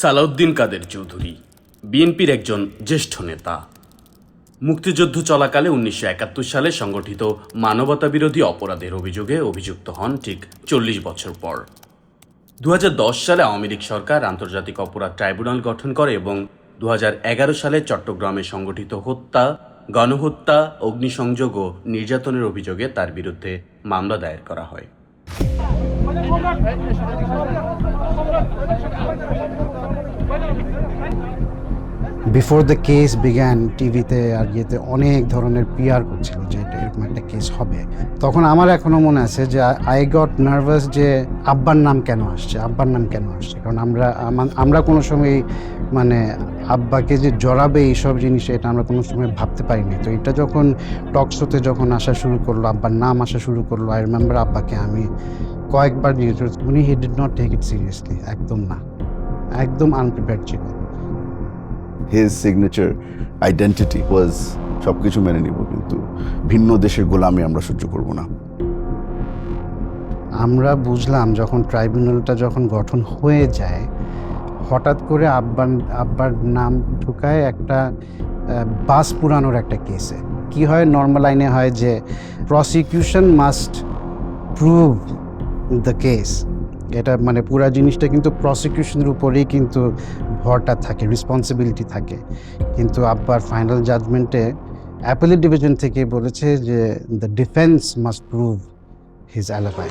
সালাউদ্দিন কাদের চৌধুরী, বিএনপির একজন জ্যেষ্ঠ নেতা। মুক্তিযুদ্ধ চলাকালে উনিশশো একাত্তর সালে সংগঠিত মানবতাবিরোধী অপরাধের অভিযোগে অভিযুক্ত হন ঠিক চল্লিশ বছর পর। দু হাজার দশ সালে আওয়ামী লীগ সরকার আন্তর্জাতিক অপরাধ ট্রাইব্যুনাল গঠন করে এবং দু হাজার এগারো সালে চট্টগ্রামে সংগঠিত হত্যা, গণহত্যা, অগ্নিসংযোগ ও নির্যাতনের অভিযোগে তার বিরুদ্ধে মামলা দায়ের করা হয়। বিফোর দ্য কেস বিগ্যান টিভিতে আর ইয়েতে অনেক ধরনের পিয়ার করছিল যে এটা এরকম একটা কেস হবে। তখন আমার এখনও মনে আছে যে আই গট নার্ভাস যে আব্বার নাম কেন আসছে, আব্বার নাম কেন আসছে? কারণ আমরা আমরা কোনো সময় মানে আব্বাকে যে জড়াবে এইসব জিনিস এটা আমরা কোনো সময় ভাবতে পারিনি। তো এটা যখন টকশোতে যখন আসা শুরু করল, আব্বার নাম আসা শুরু করল আই রিমেম্বার আব্বাকে আমি কয়েকবার জিজ্ঞেস উনি he did not take it seriously একদম না। একদম আনপ্রিপেয়ার ছিল। হিজ সিগনেচার আইডেন্টিটি ওয়াজ সব কিছু মেনে নিব, কিন্তু ভিন্ন দেশের গোলামি আমরা সহ্য করব না। আমরা বুঝলাম যখন ট্রাইব্যুনালটা যখন গঠন হয়ে যায়, হঠাৎ করে আব্বার আব্বার নাম ঢুকায় একটা বাস পুরানোর একটা কেসে। কি হয়? নর্মাল আইনে হয় যে prosecution must prove the case এটা মানে পুরা জিনিসটা কিন্তু প্রসিকিউশনের উপরেই কিন্তু ভরটা থাকে রেসপন্সিবিলিটি থাকে। কিন্তু আব্বার ফাইনাল জাজমেন্টে অ্যাপেলের ডিভিশন থেকে বলেছে যে the defence must prove his alibi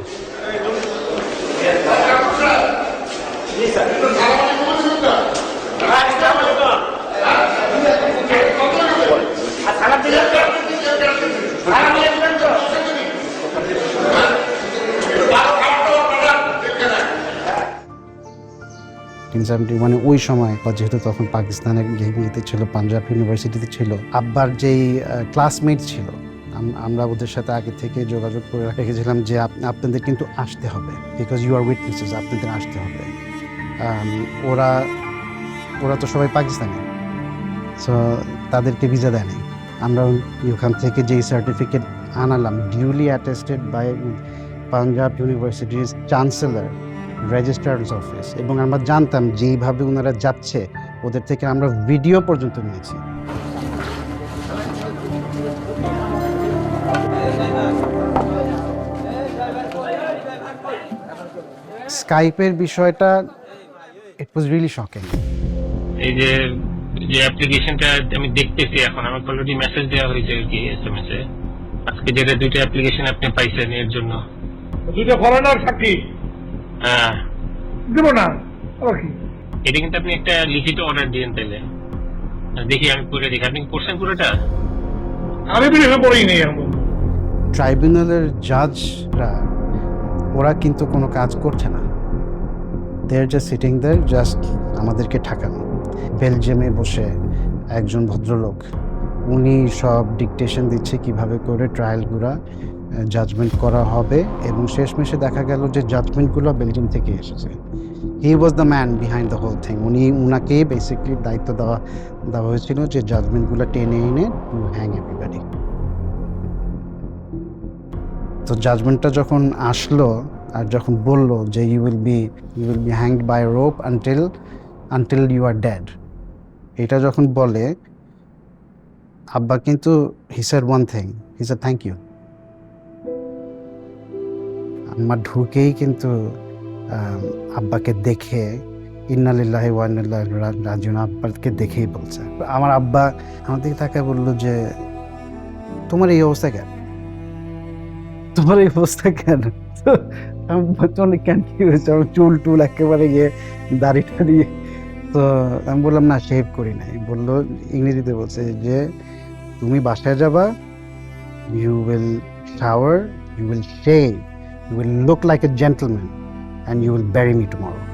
seventy মানে ওই সময় যেহেতু তখন পাকিস্তানে গেমিতে ছিল, পাঞ্জাব ইউনিভার্সিটিতে ছিল, আব্বার যেই ক্লাসমেট ছিল আমরা ওদের সাথে আগে থেকে যোগাযোগ করে রেখেছিলাম যে আপনাদের কিন্তু আসতে হবে বিকজ ইউ আর উইটনেসেস আপনাদের আসতে হবে। ওরা ওরা তো সবাই পাকিস্তানি সো তাদেরকে ভিসা দেয়নি। আমরা ওখান থেকে যেই সার্টিফিকেট আনালাম ডিউলি অ্যাটেস্টেড বাই পাঞ্জাব ইউনিভার্সিটির চ্যান্সেলর রেজিস্ট্রার্স অফিস এবং আমরা জানতাম যেইভাবে ওনারা যাচ্ছে ওদের থেকে আমরা ভিডিও পর্যন্ত নিয়েছি। স্কাইপের বিষয়টা ইট ওয়াজ রিয়েলি শকিং এই যে যে অ্যাপ্লিকেশনটা আমি দেখতেছি এখন আমাকে অলরেডি মেসেজ দেওয়া হয়েছে আর কি এসএমএস এ। আজকে যেটা দুইটা অ্যাপ্লিকেশন আপনি পাইছেন এর জন্য। দুটো ফরেনার সাক্ষী। দেবো না এটা কিন্তু আপনি একটা লিখিত অর্ডার দিয়েন তাহলে দেখি আমি পড়ে দেখি। আপনি পড়ছেন পুরোটা? আমি পড়েই নেই এখন। ট্রাইব্যুনালের জাজরা ওরা কিন্তু কোনো কাজ করছে না। There just sitting they're just আমাদেরকে ঠাকানো। বেলজিয়ামে বসে একজন ভদ্রলোক উনি সব ডিকটেশন দিচ্ছে কীভাবে করে ট্রায়ালগুলো জাজমেন্ট করা হবে এবং শেষমেশে দেখা গেল যে জাজমেন্টগুলো বেলজিয়াম থেকে এসেছে। He was the man behind the whole thing উনি, উনাকে বেসিকলি দায়িত্ব দেওয়া দেওয়া হয়েছিল যে জাজমেন্টগুলো টেনে এনে টু হ্যাং এভরিবাডি তো জাজমেন্টটা যখন আসলো আর যখন বলল যে you will be you will be hanged by rope until until you are dead এটা যখন বলে, আব্বা কিন্তু হিসার ওয়ান থিং হিসার থ্যাংক ইউ আমার ঢুকেই কিন্তু আব্বাকে দেখে ইন্নালিল্লাহি ওয়ান্নাল্লাহ রাজিউন। আব্বাকে দেখেই বলছে। আমার আব্বা আমার দিকে তাকায় বলল যে, তোমার এই অবস্থা কেন? তোমার এই অবস্থা কেন? আমি কেন কি হয়েছে। আমার চুল টুল একেবারে গিয়ে দাড়ি টাড়ি। তো আমি বললাম, না শেভ করি নাই। বলল, ইংরেজিতে বলছে যে, তুমি বাসায় যাবা you will shower you will shave You will look like a gentleman and you will bury me tomorrow.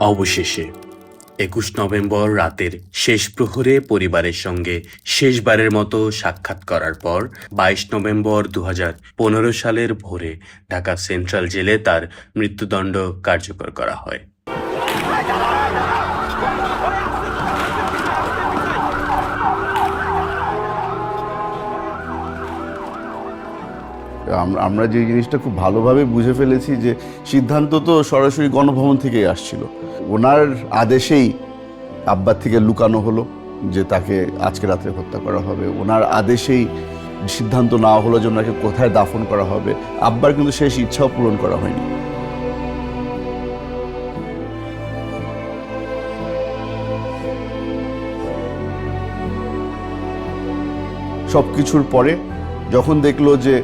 অবশেষে, একুশ নভেম্বর রাতের শেষ প্রহরে পরিবারের সঙ্গে শেষবারের মতো সাক্ষাৎ করার পর বাইশ নভেম্বর দু পনেরো সালের ভোরে ঢাকা সেন্ট্রাল জেলে তার মৃত্যুদণ্ড কার্যকর করা হয়। আমরা যে জিনিসটা খুব ভালোভাবে বুঝে ফেলেছি যে সিদ্ধান্ত তো সরাসরি গণভবন থেকেই আসছিল। ওনার আদেশেই আব্বার থেকে লুকানো হলো যে তাকে আজকে রাত্রে হত্যা করা হবে। ওনার আদেশেই সিদ্ধান্ত নেওয়া হলো যে ওনাকে কোথায় দাফন করা হবে। আব্বার কিন্তু শেষ ইচ্ছাও পূরণ করা হয়নি। সব কিছুর পরে যখন দেখল যে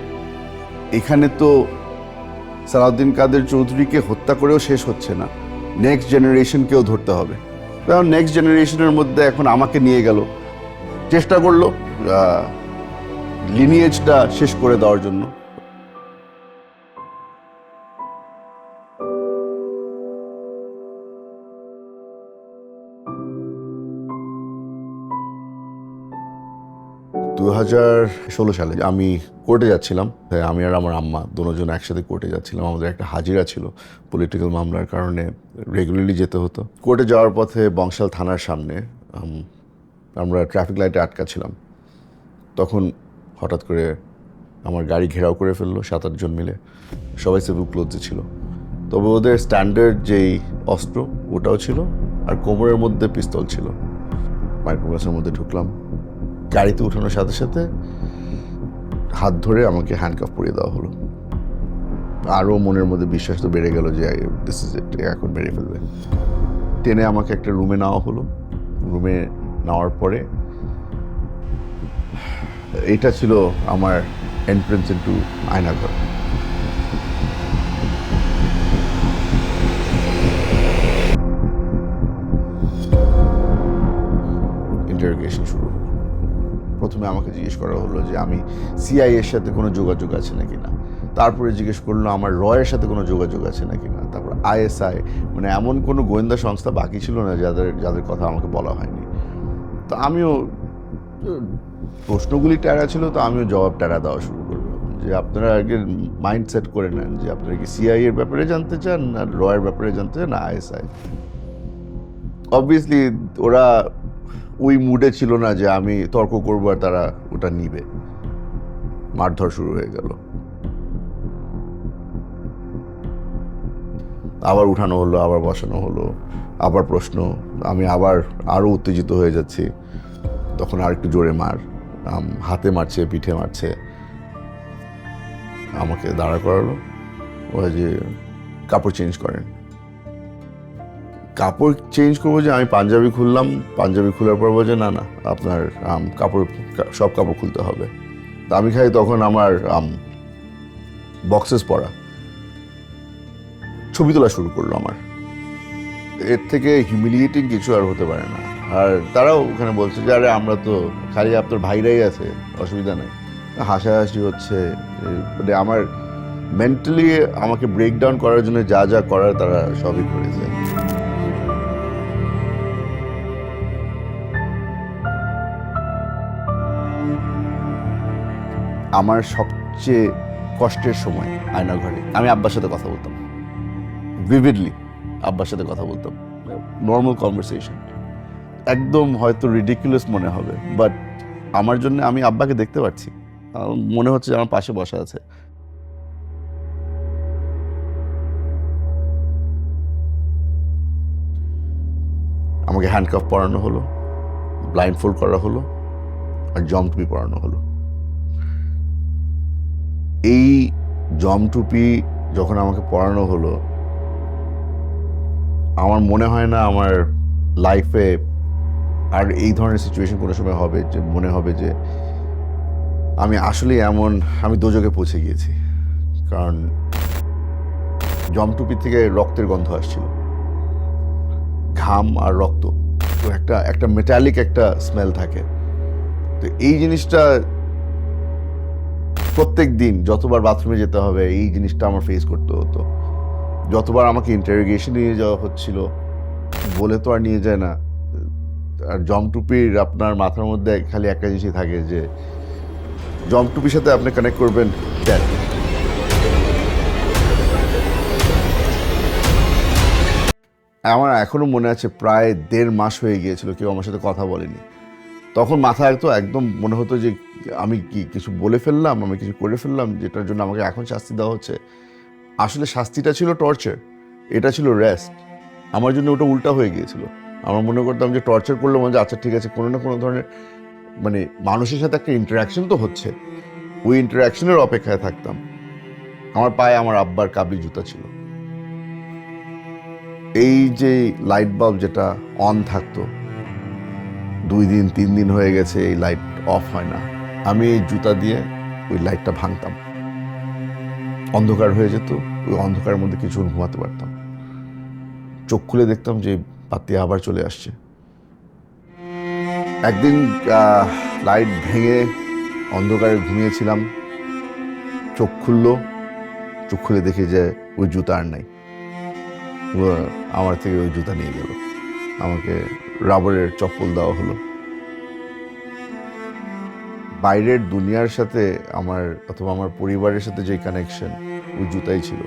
এখানে তো সালাউদ্দিন কাদের চৌধুরীকে হত্যা করেও শেষ হচ্ছে না। নেক্সট জেনারেশনকেও ধরতে হবে। কারণ নেক্সট জেনারেশনের মধ্যে এখন আমাকে নিয়ে গেল। চেষ্টা করল লিনিয়েজটা শেষ করে দেওয়ার জন্য। দু হাজার ষোলো সালে আমি কোর্টে যাচ্ছিলাম। আমি আর আমার আম্মা দুজন একসাথে কোর্টে যাচ্ছিলাম। আমাদের একটা হাজিরা ছিল পলিটিক্যাল মামলার কারণে রেগুলারলি যেতে হতো। কোর্টে যাওয়ার পথে বংশাল থানার সামনে আমরা ট্রাফিক লাইটে আটকা ছিলাম। তখন হঠাৎ করে আমার গাড়ি ঘেরাও করে ফেলল সাত আটজন মিলে। সবাই সিভিল ক্লোথে ছিল। তবে ওদের স্ট্যান্ডার্ড যেই অস্ত্র ওটাও ছিল আর কোমরের মধ্যে পিস্তল ছিল। মাইক্রোবাসের মধ্যে ঢুকলাম। গাড়িতে উঠানোর সাথে সাথে হাত ধরে আমাকে হ্যান্ডকাফ পরিয়ে দেওয়া হলো। আরও মনের মধ্যে বিশ্বাস তো বেড়ে গেল যে দিস ইজ ইট এখন বেড়ে ফেলবে। টেনে আমাকে একটা রুমে নেওয়া হলো। রুমে নেওয়ার পরে এটা ছিল আমার এন্ট্রেন্স ইন্টু আয়নাঘর। ইন্টারোগেশন শুরু। প্রথমে আমাকে জিজ্ঞেস করা হলো যে আমি সিআই এর সাথে কোনো যোগাযোগ আছে নাকি না। তারপরে জিজ্ঞেস করল, আমার রয়ের সাথে কোনো যোগাযোগ আছে নাকি না? তারপর আইএসআই মানে এমন কোনো গোয়েন্দা সংস্থা বাকি ছিল না যাদের যাদের কথা আমাকে বলা হয়নি। তো আমিও, প্রশ্নগুলি ট্যারা ছিল, তো আমিও জবাব ট্যারা দেওয়া শুরু করলাম যে আপনারা আগে মাইন্ড সেট করে নেন যে আপনারা কি সিআই এর ব্যাপারে জানতে চান না রয়ের ব্যাপারে জানতে চান না আইএসআই অবভিয়াসলি ওরা ওই মুডে ছিল না যে আমি তর্ক করব আর তারা ওটা নিবে। মারধর শুরু হয়ে গেল। আবার উঠানো হলো, আবার বসানো হলো, আবার প্রশ্ন, আমি আবার আরও উত্তেজিত হয়ে যাচ্ছি। তখন আর একটু জোরে মার হাতে মারছে, পিঠে মারছে। আমাকে দাঁড়া করালো। ওরা যে কাপড় চেঞ্জ করেন। কাপড় চেঞ্জ করব যে আমি পাঞ্জাবি খুললাম, পাঞ্জাবি খোলার পর বলছে, না না, আপনার কাপড়, সব কাপড় খুলতে হবে। তা আমি খাই তখন আমার বক্সেস পরা। ছবি তোলা শুরু করল আমার। এর থেকে হিউমিলিয়েটিং কিছু আর হতে পারে না। আর তারাও ওখানে বলছে যে, আরে, আমরা তো খালি আপনার ভাইরাই আছে, অসুবিধা নেই। হাসাহাসি হচ্ছে। মানে আমার মেন্টালি আমাকে ব্রেকডাউন করার জন্য যা যা করার তারা সবই করেছে। আমার সবচেয়ে কষ্টের সময় আয়না ঘরে। আমি আব্বার সাথে কথা বলতাম। ভিভিডলি আব্বার সাথে কথা বলতাম। নর্মাল কনভারসেশন একদম হয়তো রিডিকুলাস মনে হবে বাট আমার জন্য আমি আব্বাকে দেখতে পাচ্ছি মনে হচ্ছে যে আমার পাশে বসা আছে। আমাকে হ্যান্ডকাফ পরানো হলো ব্লাইন্ড ফোল্ড করা হলো, আর জম টুপি পরানো হলো। এই জমটুপি যখন আমাকে পরানো হলো, আমার মনে হয় না আমার লাইফে আর এই ধরনের সিচুয়েশন কোনো সময় হবে যে, মনে হবে যে, আমি আসলে এমন, আমি দোজকে পৌঁছে গিয়েছি। কারণ জমটুপি থেকে রক্তের গন্ধ আসছিল। ঘাম আর রক্ত, তো একটা একটা মেটালিক একটা স্মেল থাকে। তো এই জিনিসটা প্রত্যেক দিন যতবার বাথরুমে যেতে হবে, এই জিনিসটা আমার ফেস করতে হতো। যতবার আমাকে ইন্টারোগেশন নিয়ে যাওয়া হচ্ছিল, বলে তো আর নিয়ে যায় না। আর জমটুপির আপনার মাথার মধ্যে খালি একটা জিনিসই থাকে যে জমটুপির সাথে আপনি কানেক্ট করবেন death। আমার এখনও মনে আছে প্রায় দেড় মাস হয়ে গিয়েছিল, কেউ আমার সাথে কথা বলেনি। তখন মাথায় তো একদম মনে হতো যে আমি কি কিছু বলে ফেললাম, আমি কিছু করে ফেললাম, যেটার জন্য আমাকে এখন শাস্তি দেওয়া হচ্ছে। আসলে শাস্তিটা ছিল টর্চার এটা ছিল রেস্ট আমার জন্য ওটা উল্টা হয়ে গিয়েছিল। আমার মনে করতাম যে টর্চার করলে মনে আচ্ছা ঠিক আছে, কোনো না কোনো ধরনের মানে মানুষের সাথে একটা ইন্টারাকশন তো হচ্ছে। ওই ইন্টারাকশনের অপেক্ষায় থাকতাম। আমার পায়ে আমার আব্বার কাবলি জুতা ছিল। এই যে লাইট বাল্ব যেটা অন থাকতো দুই দিন, তিন দিন হয়ে গেছে এই লাইট অফ হয় না। আমি এই জুতা দিয়ে ওই লাইটটা ভাঙতাম। অন্ধকার হয়ে যেত, ওই অন্ধকারের মধ্যে কিছু ঘুমাতে পারতাম। চোখ খুলে দেখতাম যে বাতি আবার চলে আসছে। একদিন লাইট ভেঙে অন্ধকারে ঘুমিয়েছিলাম। চোখ খুললো, চোখ খুলে দেখি যে ওই জুতা আর নাই। আমার থেকে ওই জুতা নিয়ে গেল। আমাকে রাবারের চপ্পল দেওয়া হলো। বাইরের দুনিয়ার সাথে আমার অথবা আমার পরিবারের সাথে যে কানেকশন ওই জুতাই ছিল।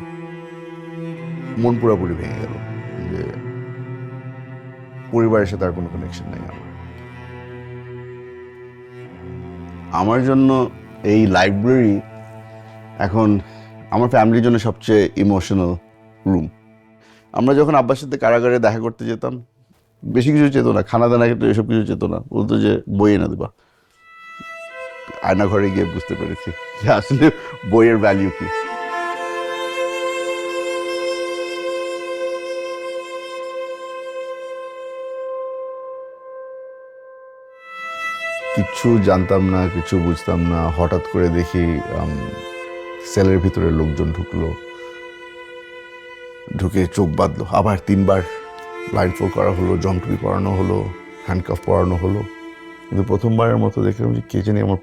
মন পুরোপুরি ভেঙে গেল যে পরিবারের সাথে আর কোনো কানেকশন নেই আমার। আমার জন্য এই লাইব্রেরি এখন আমার ফ্যামিলির জন্য সবচেয়ে ইমোশনাল রুম আমরা যখন আব্বার সাথে কারাগারে দেখা করতে যেতাম বেশি কিছু চেত না, খানা দানা খেতে এসব কিছু চেত না। বলতো যে বই এনে দেবা। আয়না ঘরে গিয়ে বুঝতে পেরেছি যে আসলে বইয়ের ভ্যালিউ কি। কিচ্ছু জানতাম না, কিছু বুঝতাম না। হঠাৎ করে দেখি সেলের ভিতরে লোকজন ঢুকলো। ঢুকে চোখ বাঁধলো। আবার তিনবার ব্লাইন্ড ফোল করা হলো জমটুপি পরানো হলো হ্যান্ডকাফ পরানো হলো। কিন্তু প্রথমবারের মতো দেখলাম যে কে জানি আমার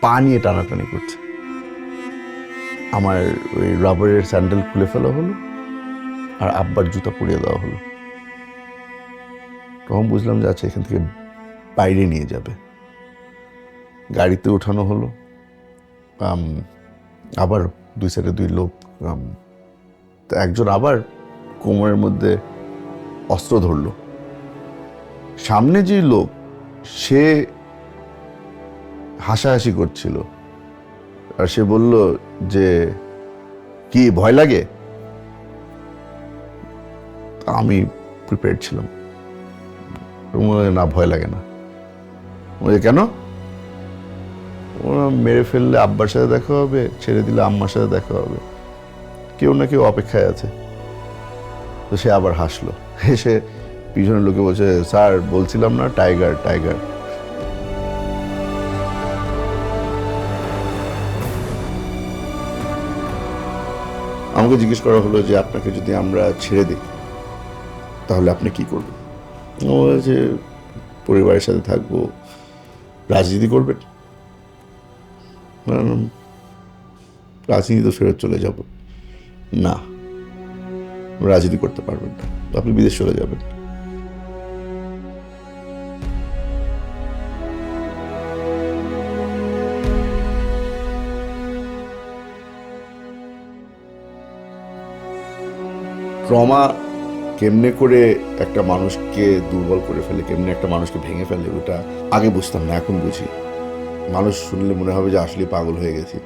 পা নিয়ে টানাটানি করছে। আমার ওই রাবারের স্যান্ডেল খুলে ফেলা হলো আর আব্বার জুতা পরিয়ে দেওয়া হলো। তখন বুঝলাম যে আচ্ছা এখান থেকে বাইরে নিয়ে যাবে। গাড়িতে ওঠানো হলো। আবার দুই সাইডে দুই লোক একজন আবার কোমরের মধ্যে অস্ত্র ধরলো। সামনে যে লোক, সে হাসাহাসি করছিল। আর সে বলল যে, কি, ভয় লাগে? আমি প্রিপেয়ার ছিলাম। না, ভয় লাগে না। বলে কেন? ওরা মেরে ফেললে আব্বার সাথে দেখা হবে, ছেড়ে দিলে আম্মার সাথে দেখা হবে। কেউ না কেউ অপেক্ষায় আছে। তো সে আবার হাসলো। হেসে পিছনের লোকে বলছে, স্যার, বলছিলাম না, টাইগার টাইগার। আমাকে জিজ্ঞেস করা হলো যে, আপনাকে যদি আমরা ছেড়ে দিই, তাহলে আপনি কি করবেন? ও যে, পরিবারের সাথে থাকব, রাজনীতি করবেন? রাজনীতি তো ফেরত চলে যাব। না, রাজনীতি করতে পারবেন না। আপনি বিদেশ চলে যাবেন। ট্রমা কেমনে করে একটা মানুষকে দুর্বল করে ফেলে, কেমনে একটা মানুষকে ভেঙে ফেলে, ওটা আগে বুঝতাম না, এখন বুঝি। মানুষ শুনলে মনে হবে যে আসলে পাগল হয়ে গেছি।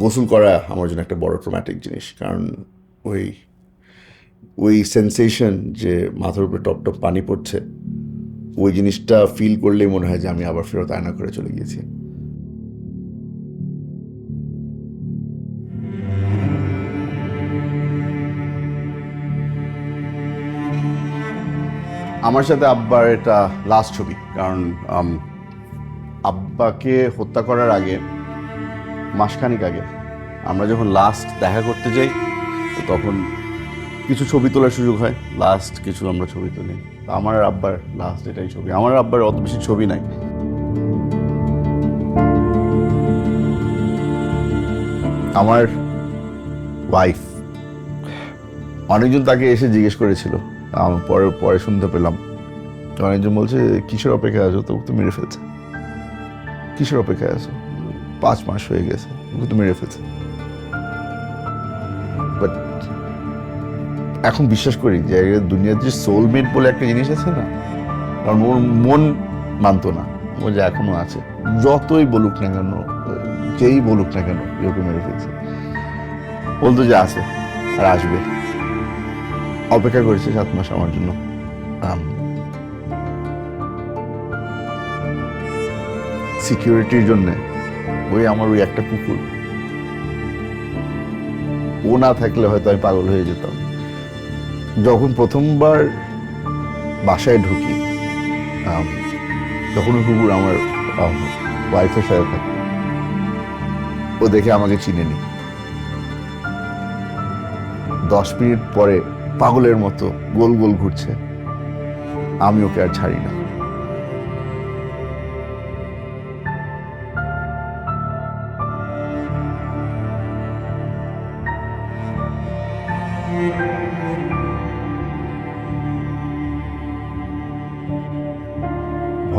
গোসল করা আমার জন্য একটা বড় ট্রোম্যাটিক জিনিস, কারণ ওই ওই সেন্সেশন যে মাথার উপরে টপ টপ পানি পড়ছে, ওই জিনিসটা ফিল করলেই মনে হয় যে আমি আবার ফেরত আয়না করে চলে গিয়েছি। আমার সাথে আব্বার এটা লাস্ট ছবি, কারণ আব্বাকে হত্যা করার আগে, মাসখানিক আগে, আমরা যখন লাস্ট দেখা করতে যাই তখন কিছু ছবি তোলার সুযোগ হয়। লাস্ট কিছু আমরা ছবি তুলি। আমার আব্বার লাস্ট এটাই ছবি। আমার আব্বার অত বেশি ছবি নাই। আমার ওয়াইফ অনেকজন তাকে এসে জিজ্ঞেস করেছিল। পরে পরে শুনতে পেলাম। অনেকজন বলছে, কিসের অপেক্ষায় আছো? তোকে তো মেরে ফেলছে। কিসের অপেক্ষায় আছো? পাঁচ মাস হয়ে গেছে। তো মেরে ফেলছে। বাট এখন বিশ্বাস করি যে দুনিয়াতে যে সোলমেট বলে একটা জিনিস আছে না কারণ ওর মন মানতো না। ও যে এখনও আছে। যতই বলুক না কেন, যেই বলুক না কেন ওকে মেরে ফেলছে। বলতো যে আছে, আর আসবে। অপেক্ষা করেছে সাত মাস আমার জন্য। সিকিউরিটির জন্য ওই আমার ওই একটা কুকুর। ও না থাকলে হয়তো আমি পাগল হয়ে যেতাম। যখন প্রথমবার বাসায় ঢুকি তখন কুকুর আমার ওয়াইফের সাথে থাকে। ও দেখে আমাকে চিনে নি। দশ মিনিট পরে পাগলের মতো গোল গোল ঘুরছে। আমি ওকে আর ছাড়ি না।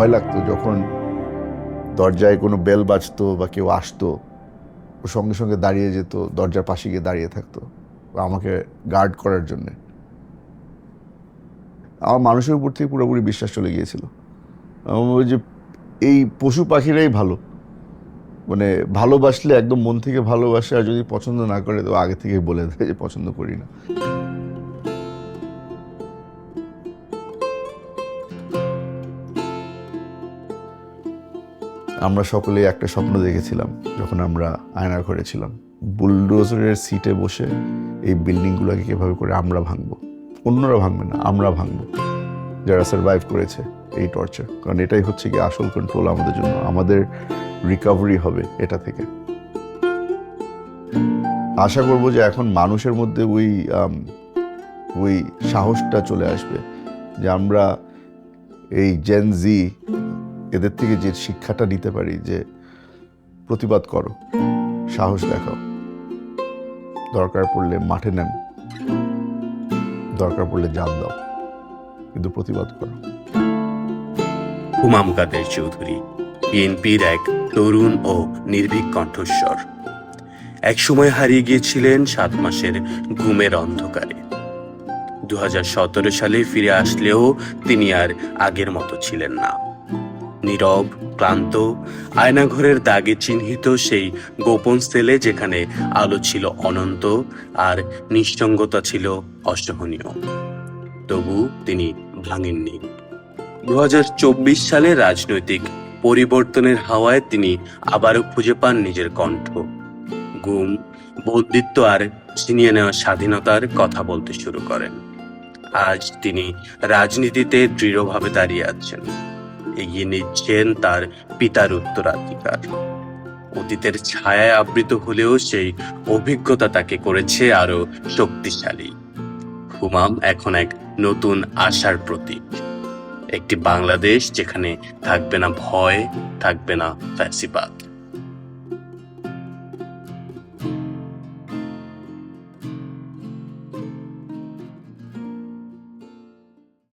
ভয় লাগতো যখন দরজায় কোনো বেল বাজতো বা কেউ আসতো, ও সঙ্গে সঙ্গে দাঁড়িয়ে যেত, দরজার পাশে গিয়ে দাঁড়িয়ে থাকতো, আমাকে গার্ড করার জন্যে। আমার মানুষের উপর থেকে পুরোপুরি বিশ্বাস চলে গিয়েছিল। যে এই পশু পাখিরাই ভালো। মানে ভালোবাসলে একদম মন থেকে ভালোবাসে, আর যদি পছন্দ না করে তো আগে থেকেই বলে দেয় যে পছন্দ করি না। আমরা সকলে একটা স্বপ্ন দেখেছিলাম যখন আমরা আয়নার ঘরে ছিলাম। বুলডোজারের সিটে বসে এই বিল্ডিংগুলোকে কীভাবে করে আমরা ভাঙবো? অন্যরা ভাঙবে না, আমরা ভাঙবো। যারা সার্ভাইভ করেছে এই টর্চার কারণ এটাই হচ্ছে কি আসল কন্ট্রোল আমাদের জন্য। আমাদের রিকভারি হবে এটা থেকে। আশা করব যে এখন মানুষের মধ্যে ওই ওই সাহসটা চলে আসবে যে আমরা এই জেন জি এদের থেকে যে শিক্ষাটা নিতে পারি যে প্রতিবাদ করো, সাহস দেখাও। দরকার পড়লে মাঠে নেন দরকার পড়লে জান দাও, কিন্তু প্রতিবাদ করো। হুমাম কাদের চৌধুরী, বিএনপির এক তরুণ ও নির্ভীক কণ্ঠস্বর। একসময় হারিয়ে গিয়েছিলেন সাত মাসের ঘুমের অন্ধকারে। দু হাজার সতেরো সালে ফিরে আসলেও তিনি আর আগের মতো ছিলেন না। নীরব, ক্লান্ত, আয়নাঘরের দাগে চিহ্নিত সেই গোপন সেলে যেখানে আলো ছিল অনন্ত আর নিঃসঙ্গতা ছিল অসহনীয়। তবু তিনি ভাঙেননি। দুহাজার চব্বিশ সালে রাজনৈতিক পরিবর্তনের হাওয়ায় তিনি আবারও খুঁজে পান নিজের কণ্ঠ। গুম বৌদ্ধিত্ব আর ছিনিয়ে নেওয়া স্বাধীনতার কথা বলতে শুরু করেন। আজ তিনি রাজনীতিতে দৃঢ়ভাবে দাঁড়িয়ে আছেন। এগিয়ে নিচ্ছেন তার পিতার উত্তরাধিকার। অতীতের ছায়ায় আবৃত হলেও সেই অভিজ্ঞতা তাকে করেছে আরও শক্তিশালী। হুমাম এখন এক নতুন আশার প্রতীক। একটি বাংলাদেশ যেখানে থাকবে না ভয়, থাকবে না ফ্যাসিবাদ।